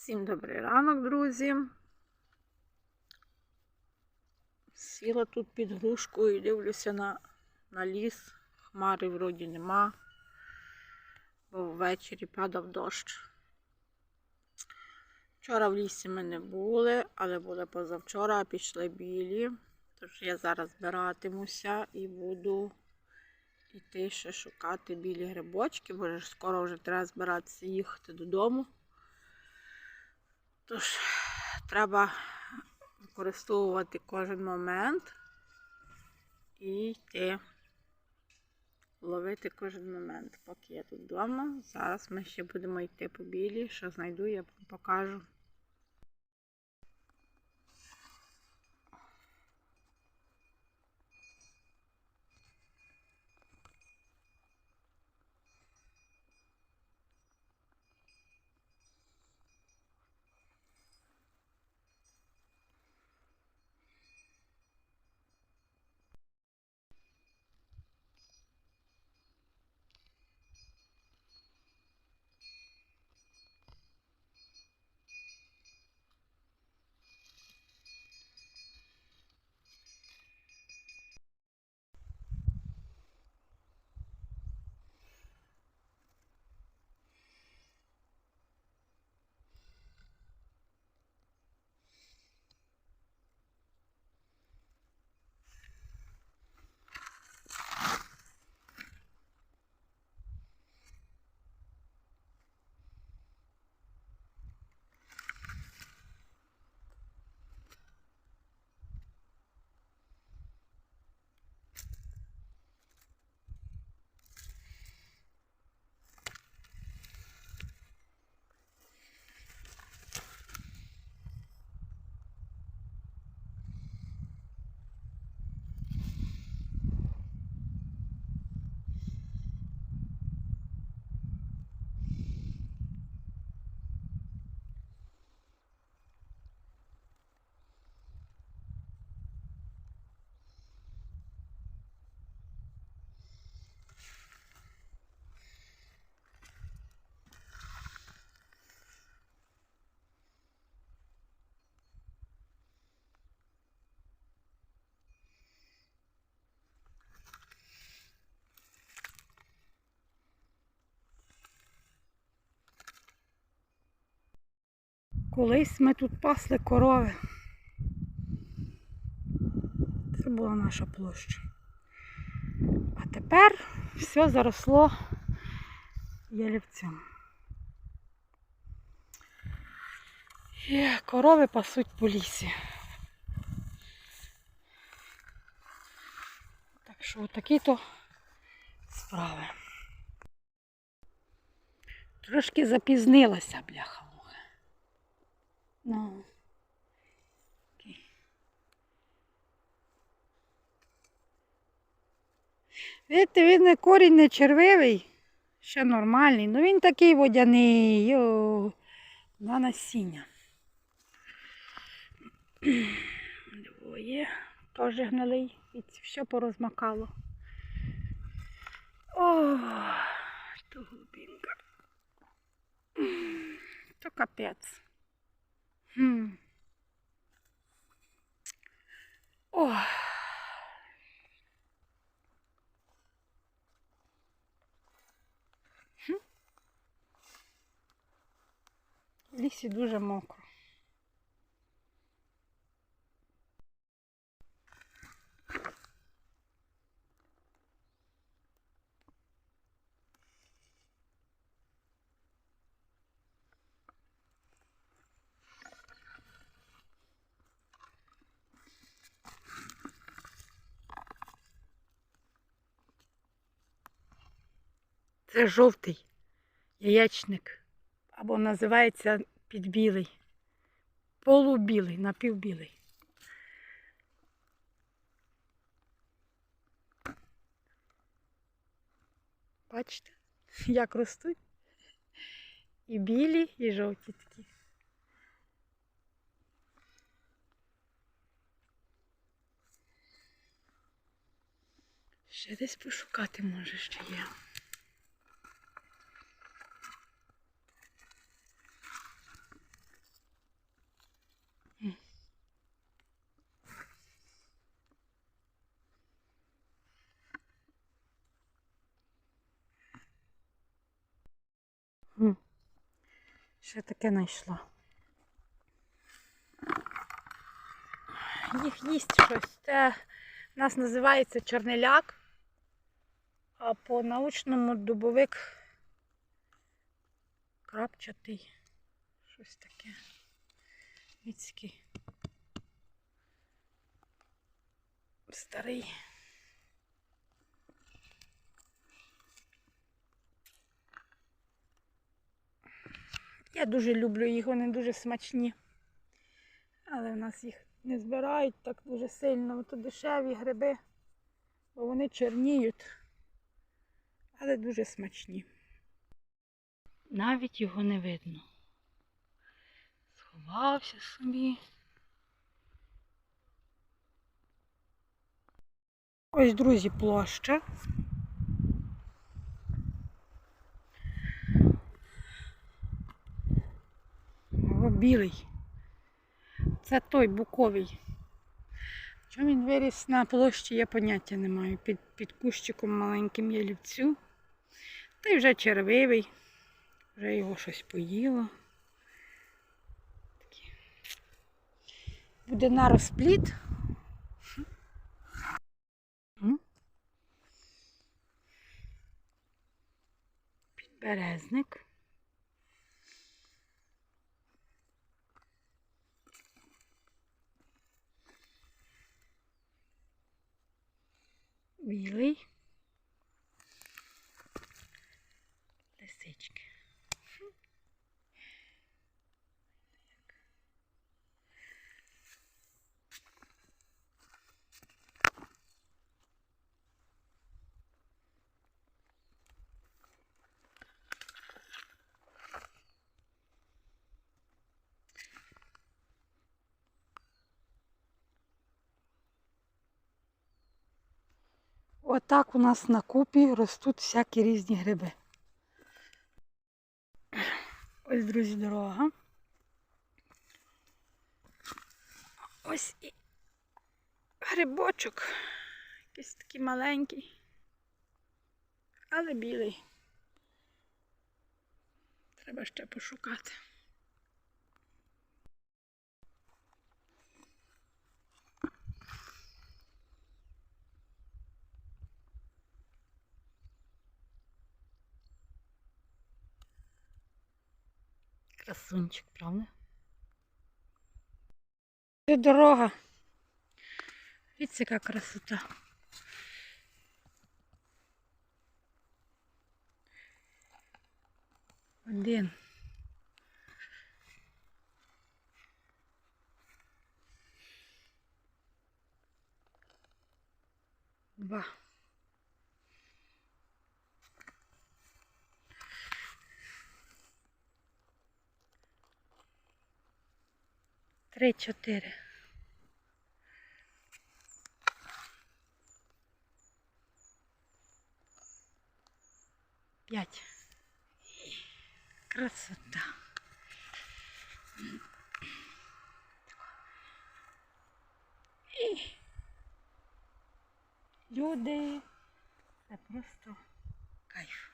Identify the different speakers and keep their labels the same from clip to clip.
Speaker 1: Всім добрий ранок, друзі. Сіла тут під грушкою і дивлюся на, на ліс. Хмари вроді нема, бо ввечері падав дощ. Вчора в лісі ми не були, але були позавчора, а пішли білі. Тож я зараз збиратимуся і буду йти ще шукати білі грибочки, бо ж скоро вже треба збиратися їхати додому. Тож треба використовувати кожен момент і йти ловити кожен момент. Поки я тут вдома. Зараз ми ще будемо йти по білі. Що знайду, я вам покажу. Колись ми тут пасли корови. Це була наша площа. А тепер все заросло ялівцем. І корови пасуть по лісі. Так що такі то справи. Трошки запізнилася, бляха. Ну. Окей. Видите, він корінь не червивий, ще нормальний, ну він такий водяний, йо, на насіння. Двоє, теж гнилий, і все порозмакало. О, то глубинка. То капець. Хм. Ох. Хм. В лісі дуже мокро. Це жовтий яєчник. Або називається підбілий. Полубілий, напівбілий. Бачите, як ростуть? І білі, і жовті такі. Ще десь пошукати може ще є. Ще таке знайшла. Їх їсть щось. Це у нас називається чорниляк, а по научному дубовик крапчатий. Щось таке. Міцький. Старий. Я дуже люблю їх, вони дуже смачні. Але в нас їх не збирають так дуже сильно. То дешеві гриби, бо вони чорніють. Але дуже смачні. Навіть його не видно. Сховався собі. Ось, друзі, площа. О, білий. Це той буковий. Чому він виріс на площі, я поняття не маю. Під, під кущиком маленьким ялівцю. Та й вже червивий. Вже його щось поїло. Буде на розпліт. Підберезник. Білий. Лисички. Отак у нас на купі ростуть всякі різні гриби. Ось, друзі, дорога. Ось і грибочок. Якийсь такий маленький, але білий. Треба ще пошукати. Красунчик, правда? Це дорога. Дивіться, яка красота. Один. Два. Три, чотири. П'ять. Красота. Люди. Це просто кайф.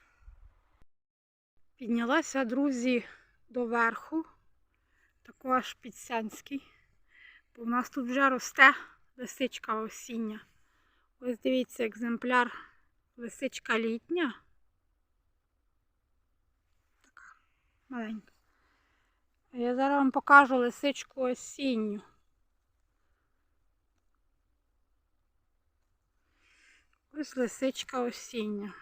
Speaker 1: Піднялася, друзі, до верху також підсянський. Бо в нас тут вже росте лисичка осіння. Ось дивіться, екземпляр лисичка літня. Така маленька. Я зараз вам покажу лисичку осінню. Ось лисичка осіння.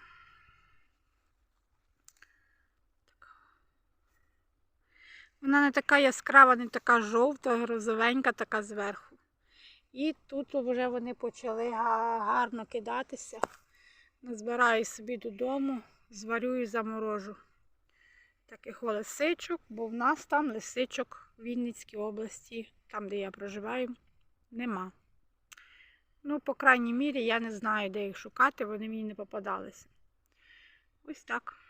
Speaker 1: Вона не така яскрава, не така жовта, розовенька така зверху. І тут вже вони почали гарно кидатися. Назбираю собі додому, зварю і заморожу таких лисичок, бо в нас там лисичок в Вінницькій області, там, де я проживаю, нема. Ну, по крайній мірі, я не знаю, де їх шукати, вони мені не попадалися. Ось так.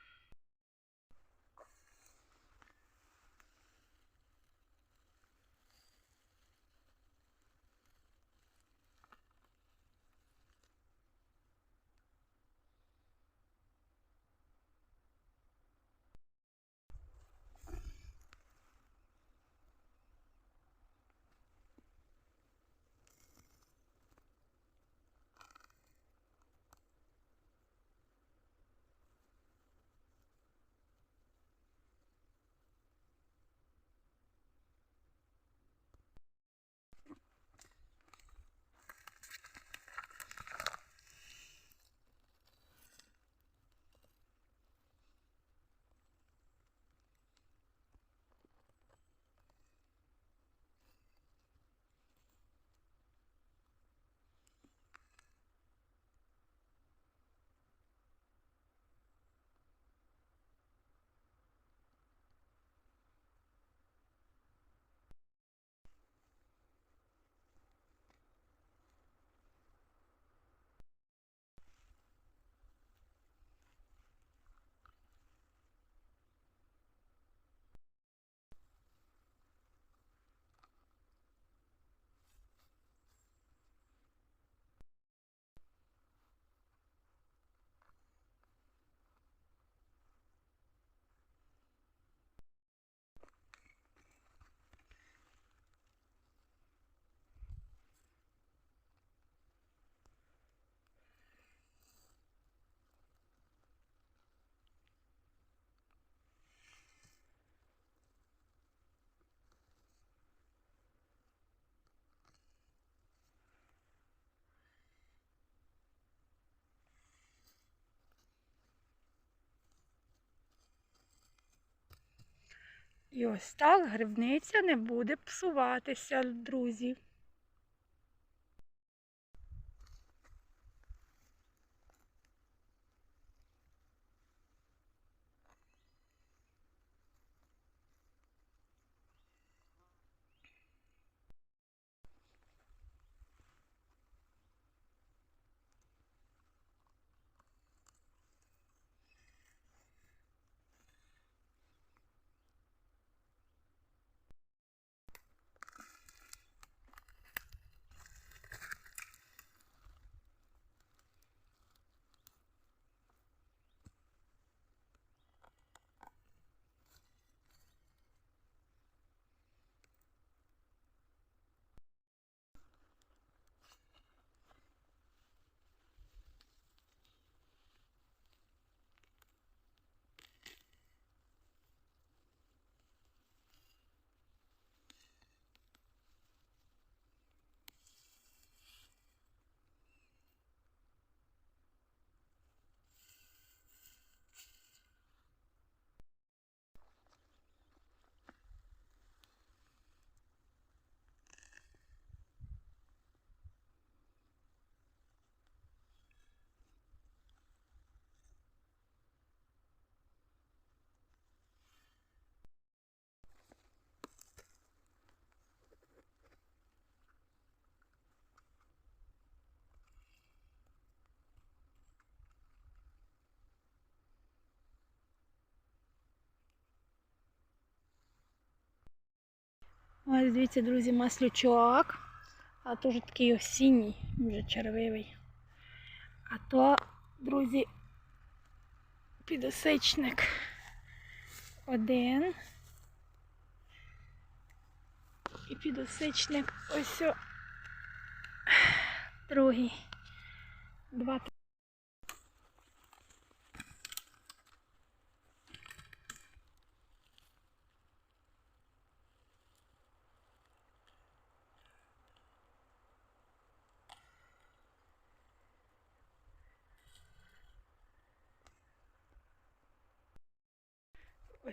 Speaker 1: І ось так грибниця не буде псуватися, друзі. Ось дивіться, друзі, маслючок. А то вже такий осінній, вже червивий. А то, друзі, підосичник один. І підосичник ось другий. Два.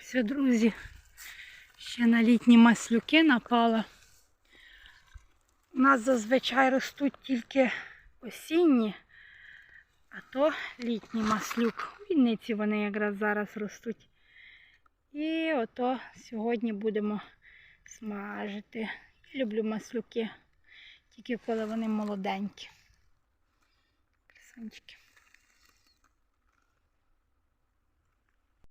Speaker 1: Ось, друзі, ще на літні маслюки напала. У нас зазвичай ростуть тільки осінні, а то літній маслюк. У Вінниці вони якраз зараз ростуть. І ото сьогодні будемо смажити. Я Люблю маслюки, тільки коли вони молоденькі. Красунчики.